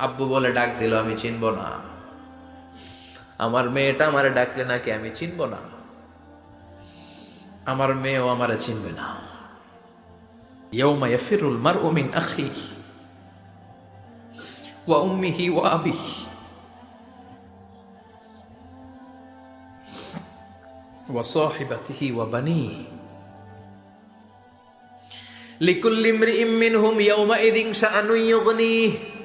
আব্বু বলে ডাক দিল আমি চিনব না আমার মেয়েটা আমারে ডাকলে নাকি আমি চিনব না আমার মেয়েও আমারে চিনবে না يوم يفر المرء من أخيه وأمه وأبيه وصاحبته وبنيه লিকুল্লি ইমরিইম মিনহুম ইয়াউমাইযিন শাআনুন ইউগনিহ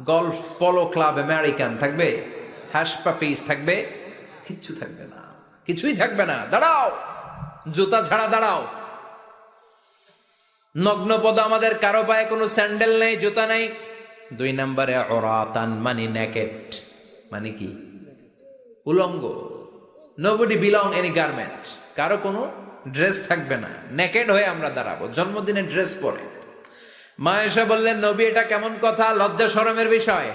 গলফ পলো ক্লাব আমেরিকান থাকবে হ্যাশ পাপিস থাকবে, কিচ্ছু থাকবে না। কিছুই থাকবে না। দাঁড়াও! জুতা ছাড়া দাঁড়াও। নগ্ন পদ আমাদের কারও পায়ে কোনো স্যান্ডেল নেই, জুতা নেই। দুই নম্বরে অরাতান মানে নেকেট মানে কি? উলঙ্গ। নোবডি বিলং এনি গার্মেন্ট কারও কোনো ড্রেস থাকবে না। নেকেড হয়ে আমরা দাঁড়াবো। জন্মদিনে ড্রেস পরে। মা এসে বললেন, নবী, এটা কেমন কথা? লজ্জা শরমের বিষয়।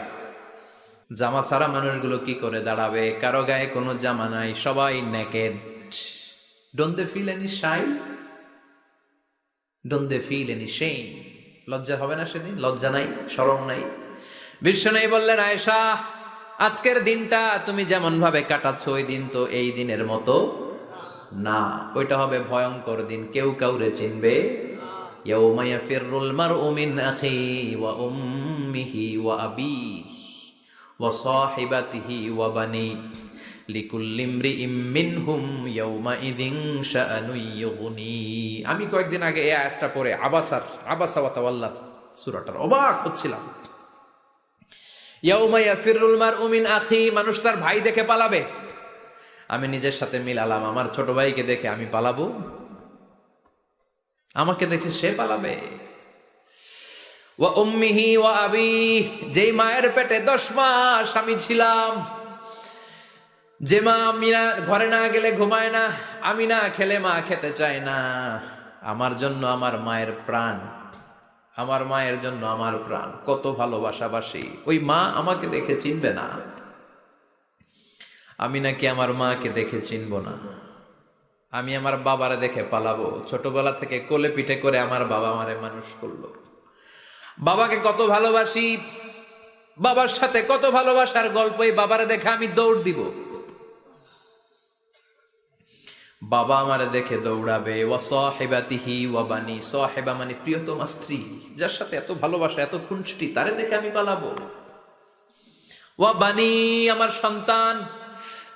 জামা ছাড়া মানুষগুলো কি করে দাঁড়াবে? কারও গায়ে কোনো জামা নাই, সবাই naked don't they feel any shy don't they feel any shame লজ্জা হবে না সেদিন? লজ্জা নাই? শরম নাই? বিশ্ব নেই বললেন, আয়েশা, আজকের দিনটা তুমি যেমন ভাবে কাটাচ্ছ, ওই দিন তো এই দিনের মতো না। ওইটা হবে ভয়ঙ্কর দিন। কেউ কাউরে চিনবে يوم يفر المرء من أخيه وأمه وأبيه وصاحبته وبنيه لكل امرئ منهم يومئذ شأن يغنيه আমি কয়েকদিন আগে এই আয়াতটা পড়ে আবাসার আবাসা ওয়া তাওয়াল্লা সূরাটার অবাক হচ্ছিলাম ইয়াউমা ইয়াফিরুল মারউ মিন আখি মানুষ তার ভাই দেখে পালাবে আমি নিজের সাথে মিলালাম আমার ছোট ভাইকে দেখে আমি পালাবো আমাকে দেখে সে পালাবে। ওয়া উম্মিহি ওয়া আবি, যেই মায়ের পেটে দশ মাস আমি ছিলাম, যে মা আমি না ঘরে না গেলে ঘুমায় না, আমি না খেলে মা খেতে চায় না। আমার জন্য আমার মায়ের প্রাণ, আমার মায়ের জন্য আমার প্রাণ। কত ভালোবাসাবাসি। ওই মা আমাকে দেখে চিনবে না। আমি নাকি আমার মাকে দেখে চিনব না। আমি আমার বাবারে দেখে পালাবো। ছোটবেলা থেকে কোলে পিঠে করে আমার বাবা আমারে মানুষ করল। বাবাকে কত ভালোবাসি, বাবার সাথে কত ভালোবাসার গল্প এই বাবারে দেখে আমি দৌড় দিব। বাবা আমারে দেখে দৌড়াবে ও সহেবাতিহি ওয়াবানি সহেবা মানে প্রিয়তমা স্ত্রী, যার সাথে এত ভালোবাসা, এত খুনছুটি তারে দেখে আমি পালাবো। ওয়াবানি আমার সন্তান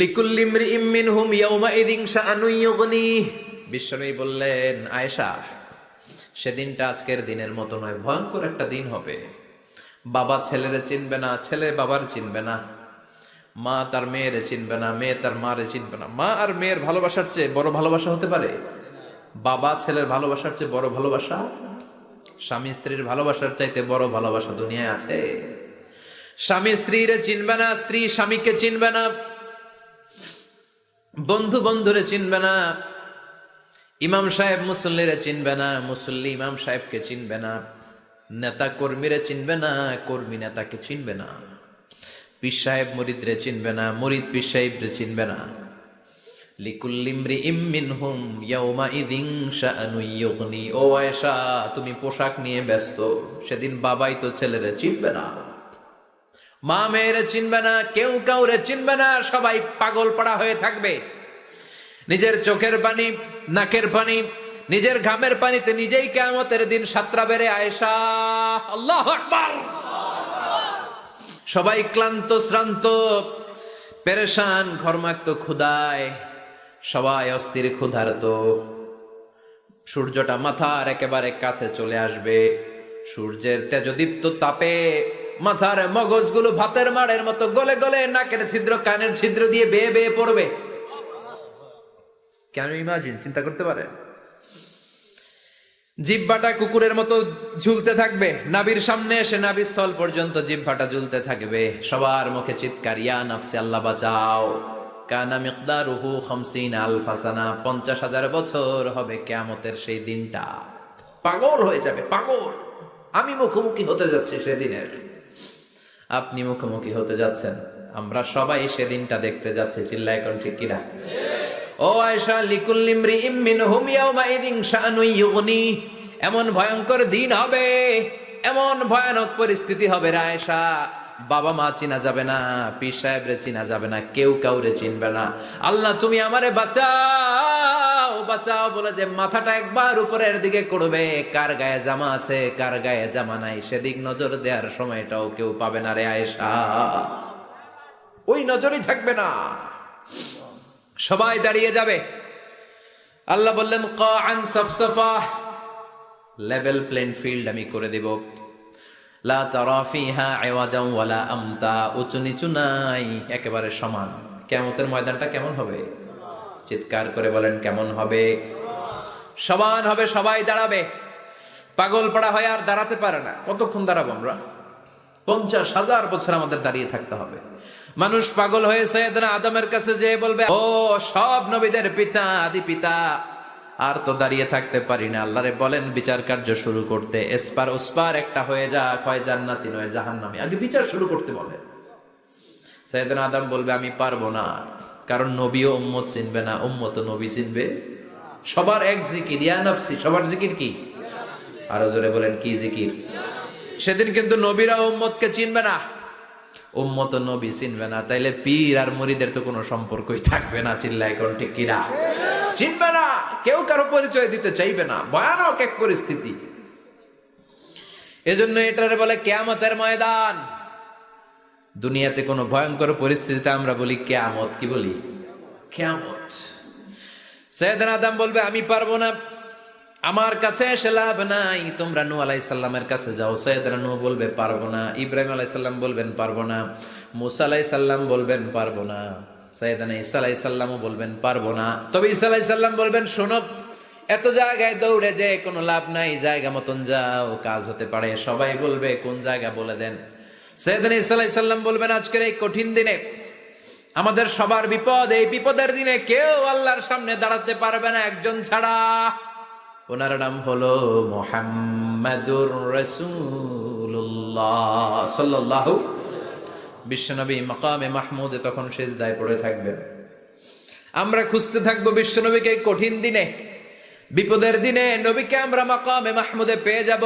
লিকুল্লি ইমরিইম মিনহুম ইয়াউমাইযিন শাআনুন ইউগনিহ বিশ্বনবী বললেন, আয়েশা, সেদিনটা আজকের দিনের মতো নয়, ভয়ঙ্কর একটা দিন হবে। বাবা ছেলেরে চিনবে না, ছেলে বাবার চিনবে না। মা তার মেয়েরে চিনবে না, মেয়ে তার মারে চিনবে না। মা আর মেয়ের ভালোবাসার চেয়ে বড় ভালোবাসা হতে পারে? বাবা ছেলের ভালোবাসার চেয়ে বড় ভালোবাসা? স্বামী স্ত্রীর ভালোবাসার চাইতে বড় ভালোবাসা দুনিয়ায় আছে। স্বামী স্ত্রীরে চিনবে না, স্ত্রী স্বামীকে চিনবে না। বন্ধু বন্ধুরে চিনবে না। ইমাম সাহেব মুসল্লিরে চিনবে না, মুসল্লি ইমাম সাহেবকে চিনবে না। নেতা কর্মীরে চিনবে না, কর্মী নেতাকে চিনবে না। পীর সাহেব মরিদরে চিনবে না, মরিদ পীর সাহেবরে চিনবে না। লিকুল্লিমরি ইম্মিন হুম ইয়াউমা ইদিন শাআনু ও আয়েশা, তুমি পোশাক নিয়ে ব্যস্ত। সেদিন বাবাই তো ছেলেরে চিনবে না। মা মেয়েরে চিনবে না, কেউ কাউরে চিনবে না, সবাই পাগল পাড়া হয়ে থাকবে। নিজের চোখের পানি, নাকের পানি, নিজের ঘামের পানিতে নিজেই কেমতের দিন সাতরা বেড়ে আয়েশা। আল্লাহ সবাই ক্লান্ত, শ্রান্ত, পেরেশান, ঘর্মাক্ত ক্ষুদায় সবাই অস্থির, ক্ষুধার্ত। সূর্যটা মাথার একেবারে কাছে চলে আসবে। সূর্যের তেজদীপ্ত তাপে মাথার মগজগুলো ভাতের মাড়ের মতো গলে গলে নাকের ছিদ্র, কানের ছিদ্র দিয়ে বেয়ে বেয়ে পড়বে। কেন ইমাজিন চিন্তা করতে পারে জিব্বাটা কুকুরের মতো ঝুলতে থাকবে। নাবির সামনে এসে নাবি স্থল পর্যন্ত জিব্বাটা ঝুলতে থাকবে। সবার মুখে চিৎকার, ইয়া নাফসি, আল্লাহ বাঁচাও। কানা মিকদারুহু খামসিন আলফাসানা। পঞ্চাশ হাজার বছর হবে কেয়ামতের সেই দিনটা। পাগল হয়ে যাবে, পাগল। আমি মুখোমুখি হতে যাচ্ছি সেদিনের। আপনি মুখোমুখি হতে যাচ্ছেন। আমরা সবাই সেদিনটা দেখতে যাচ্ছি চিল্লা এখন ঠিক কিনা? ও আয়সা লিকুল্লিমরি ইম্মিন হুম ইয়াউমা ইদিন শানুই এমন ভয়ঙ্কর দিন হবে, এমন ভয়ানক পরিস্থিতি হবে রে আয়সা বাবা মা চিনা যাবে না, পীর সাহেবরে চিনা যাবে না, কেউ কাউরে চিনবে না। আল্লাহ, তুমি আমারে বাঁচাও। বাঁচাও বলে যে মাথাটা একবার উপরের দিকে করবে। কার গায়ে জামা আছে, কার গায়ে জামা নাই, সেদিক নজর দেওয়ার সময়টাও কেউ পাবে না রে আয়েশা। ওই নজরই থাকবে না। সবাই দাঁড়িয়ে যাবে। আল্লাহ বললেন কান সফসফা। লেভেল প্লেন ফিল্ড আমি করে দেব। লা তারা ফিহা আওয়াজাম ওয়ালা আমতা। উঁচু নিচু নাই, একেবারে সমান। কেমতের ময়দানটা কেমন হবে? চিৎকার করে বলেন, কেমন হবে? সমান হবে, সবাই দাঁড়াবে। পাগল পাড়া হয় আর দাঁড়াতে পারে না। কতক্ষণ দাঁড়াবো আমরা? পঞ্চাশ হাজার বছর আমাদের দাঁড়িয়ে থাকতে হবে। মানুষ পাগল এদিন আদমের কাছে যে বলবে, ও, সব নবীদের পিতা, আদি পিতা। আর তো দাঁড়িয়ে থাকতে পারি না। আল্লাহরে বলেন, বিচার কার্য শুরু করতে। এসপার ওসপার একটা হয়ে যা হয় জান্নাতি নয় জাহান্নামী। আগে বিচার শুরু করতে বলেন। সৈয়দিন আদম বলবে, আমি পারব না। কারণ নবীও উম্মত চিনবে না, উম্মত নবী চিনবে। সবার এক জিকির, ইয়া নফসি, সবার জিকির কি? আরও জোরে বলেন, কি জিকির? সেদিন কিন্তু নবীরা উম্মতকে চিনবে না। উম্মত নবী চিনবে না, তাইলে পীর আর মুরিদের তো কোনো সম্পর্কই থাকবে না চিল্লা এখন ঠিক কিনা চিনবে না, কেউ কারও পরিচয় দিতে চাইবে না, ভয়ানক এক পরিস্থিতি। এজন্য এটারে বলে কেয়ামতের ময়দান। দুনিয়াতে কোনো ভয়ঙ্কর পরিস্থিতিতে আমরা বলি, কেয়ামত কি বলি? কেয়ামত সৈয়দান আদম বলবে, আমি পারব না। আমার কাছে এসে লাভ নাই। তোমরা নু আলাইসাল্লামের কাছে যাও। সৈয়দরা নু বলবে, পারব না। ইব্রাহিম আলাইসাল্লাম বলবেন, পারব না। মুসা আলাইসাল্লাম বলবেন, পারব না। সৈয়দানা ইসা আলাইসাল্লামও বলবেন, পারব না। তবে ইসা আলাইসাল্লাম বলবেন, শোনো, এত জায়গায় দৌড়ে যে কোনো লাভ নাই। জায়গা মতন যাও, কাজ হতে পারে। সবাই বলবে, কোন জায়গা বলে দেন? সৈয়দানা ইসা আলাইসাল্লাম বলবেন, আজকের এই কঠিন দিনে আমাদের সবার বিপদ, এই বিপদের দিনে কেউ আল্লাহর সামনে দাঁড়াতে পারবে না, একজন ছাড়া। ওনার নাম হলো মোহাম্মদুর রসুল্লাহ সাল্লাহ বিশ্বনবী মকামে মাহমুদে তখন সেজদায় পড়ে থাকবেন। আমরা খুঁজতে থাকব বিশ্বনবীকে কঠিন দিনে, বিপদের দিনে, নবীকে আমরা মাকামে মাহমুদে পেয়ে যাব।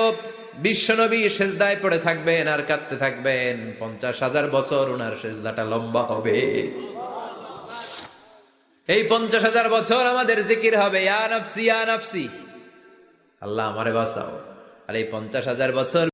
বিশ্বনবী সেজদায় পড়ে থাকবেন আর কাঁদতে থাকবেন। পঞ্চাশ হাজার বছর ওনার সেজদাটা লম্বা হবে। এই পঞ্চাশ হাজার বছর আমাদের জিকির হবে আল্লাহ আমারে বাঁচাও। আর এই পঞ্চাশ হাজার বছর